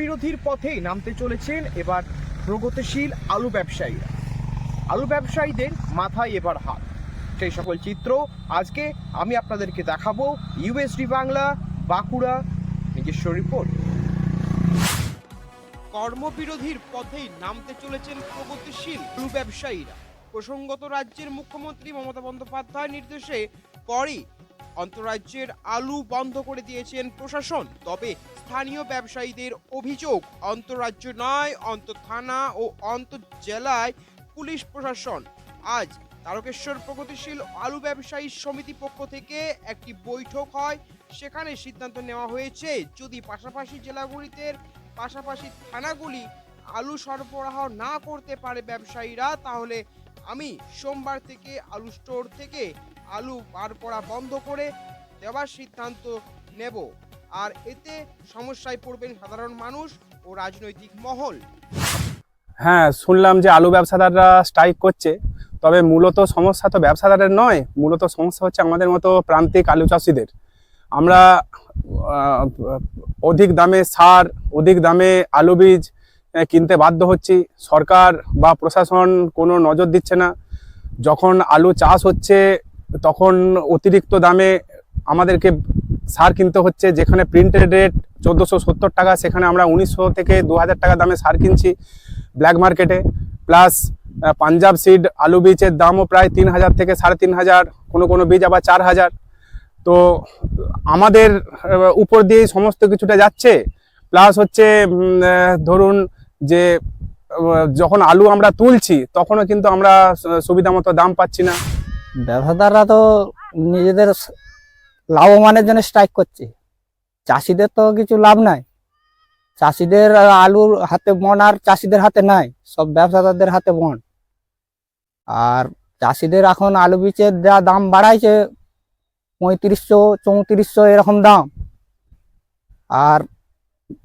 কর্মবিরোধীর পথেই নামতে চলেছেন এবার প্রগতিশীল আলু ব্যবসায়ীরা। আলু ব্যবসায়ীদের মাথায় এবার হাত। সেই সকল চিত্র আজকে আমি আপনাদেরকে দেখাবো ইউএসডি বাংলা, বাঁকুড়া, নিজস্ব রিপোর্ট। কর্মবিরোধীর পথেই নামতে চলেছেন প্রগতিশীল আলু ব্যবসায়ীরা। প্রসঙ্গত রাজ্যের মুখ্যমন্ত্রী মমতা বন্দ্যোপাধ্যায়ের নির্দেশে পরই অন্তরাজ্যের আলু বন্ধ করে দিয়েছেন প্রশাসন। তবে স্থানীয় ব্যবসায়ীদের অভিযোগ অন্তরাজ্য নয় অন্ত থানা ও অন্ত জেলায় পুলিশ প্রশাসন। আজ তারকেশ্বর প্রগতিশীল আলু ব্যবসায়ী সমিতি পক্ষ থেকে একটি বৈঠক হয়। সেখানে সিদ্ধান্ত নেওয়া হয়েছে, যদি পাশাপাশি জেলাগুলিতে পাশাপাশি থানাগুলি আলু সরবরাহ না করতে পারে ব্যবসায়ীরা, তাহলে আমি সোমবার থেকে আলু স্টোর থেকে আলু বার করা বন্ধ করে দেওয়ার সিদ্ধান্ত নেব। আর এতে সমস্যায় পড়বেন সাধারণ মানুষ ও রাজনৈতিক মহল। হ্যাঁ শুনলাম যে আলু ব্যবসাদাররা স্ট্রাইক করছে। তবে মূলত সমস্যা তো ব্যবসাদারের নয়, মূলত সমস্যা হচ্ছে আমাদের মতো প্রান্তিক আলু চাষিদের। আমরা অধিক দামে সার, অধিক দামে আলু বীজ কিনতে বাধ্য হচ্ছি। সরকার বা প্রশাসন কোনো নজর দিচ্ছে না। যখন আলু চাষ হচ্ছে, তখন অতিরিক্ত দামে আমাদেরকে সার কিনতে হচ্ছে, যেখানে প্রিন্টেড রেট চোদ্দোশো সত্তর টাকা, সেখানে আমরা উনিশশো থেকে দু হাজার টাকা দামে সার কিনছি ব্ল্যাক মার্কেটে প্লাস পাঞ্জাব সিড আলু বীজের দামও প্রায় তিন হাজার থেকে সাড়ে তিন হাজার কোনো কোনো বীজ আবার চার হাজার তো আমাদের উপর দিয়েই সমস্ত কিছুটা যাচ্ছে। প্লাস হচ্ছে ধরুন যে যখন আলু আমরা তুলছি, তখনও কিন্তু আমরা সুবিধা মতো দাম পাচ্ছি না। ব্যবসাদাররা তো নিজেদের লাভবানের জন্য স্ট্রাইক করছে। চাষিদের তো কিছু লাভ নাই। চাষিদের আলুর হাতে বন আর চাষিদের হাতে নাই, সব ব্যবসাদারদের হাতে বন। আর চাষিদের এখন আলু বীজের যা দাম বাড়াইছে, পঁয়ত্রিশশো, চৌত্রিশশো এরকম দাম। আর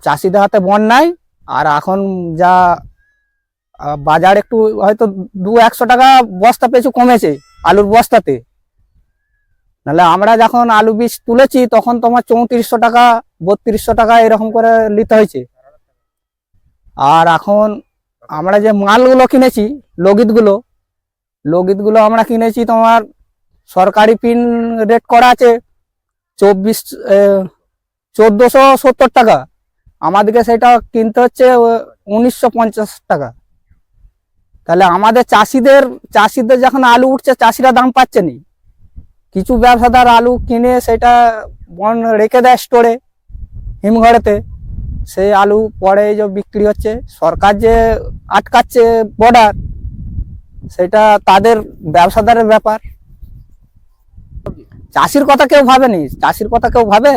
চাষিদের হাতে বন নাই, আর এখন যা বাজার একটু হয়তো দু একশো টাকা বস্তা পেছু কমেছে, আলুর বস্তাতে। নাহলে আমরা যখন আলু বীজ তুলেছি, তখন তোমার চৌত্রিশশো টাকা, বত্রিশশো টাকা এরকম করে নিতে হয়েছে। আর এখন আমরা যে মালগুলো কিনেছি লগিতগুলো লগিতগুলো আমরা কিনেছি তোমার সরকারি পিন রেট করা আছে চব্বিশ চোদ্দোশো সত্তর টাকা। আমাদেরকে সেটা কিনতে হচ্ছে উনিশশো পঞ্চাশ টাকা। তাহলে আমাদের চাষিদের চাষিদের যখন আলু উঠছে, চাষিরা দাম পাচ্ছে নি। কিছু ব্যবসাদার আলু কিনে সেটা বন রেখে দেয় স্টোরে হিমঘরেতে। সেই আলু পরে যে বিক্রি হচ্ছে। সরকার যে আটকাচ্ছে বর্ডার সেটা তাদের ব্যবসাদারের ব্যাপার। চাষির কথা কেউ ভাবেনি? চাষির কথা কেউ ভাবে?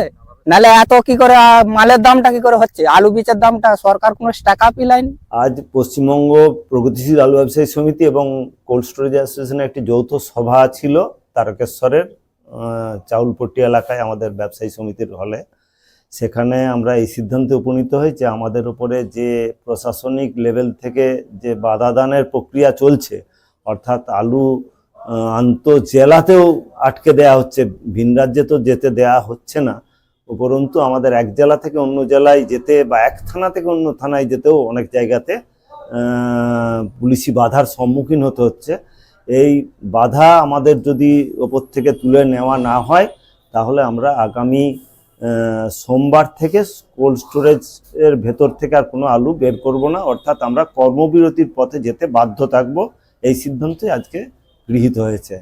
নাহলে এত কি করে মালের দামটা কি করে হচ্ছে? আলু বীজের দামটা সরকার কোনো টাকা পিলায়নি আজ পশ্চিমবঙ্গ প্রগতিশীল আলু ব্যবসায়ী সমিতি এবং কোল্ড স্টোরেজ অ্যাসোসিয়েশনের একটি যৌথ সভা ছিল। তারকেশ্বরের চাউলপট্টি এলাকায় আমাদের ব্যবসায়ী সমিতির হলে। সেখানে আমরা এই সিদ্ধান্তে উপনীত হই যে আমাদের উপরে যে প্রশাসনিক লেভেল থেকে যে বাধাদানের প্রক্রিয়া চলছে, অর্থাৎ আলু আন্তঃজেলাতেও আটকে দেয়া হচ্ছে, ভিন রাজ্যে তো যেতে দেয়া হচ্ছে না। উপরন্তু আমাদের এক জেলা থেকে অন্য জেলায় যেতে বা এক থানা থেকে অন্য থানায় যেতেও অনেক জায়গাতে পুলিশি বাধার সম্মুখীন হতে হচ্ছে। এই বাধা আমাদের যদি ওপর থেকে তুলে নেওয়া না হয়, তাহলে আমরা আগামী সোমবার থেকে কোল্ড স্টোরেজের ভেতর থেকে আর কোনো আলু বের করব না। অর্থাৎ আমরা কর্মবিরতির পথে যেতে বাধ্য থাকব। এই সিদ্ধান্তই আজকে গৃহীত হয়েছে।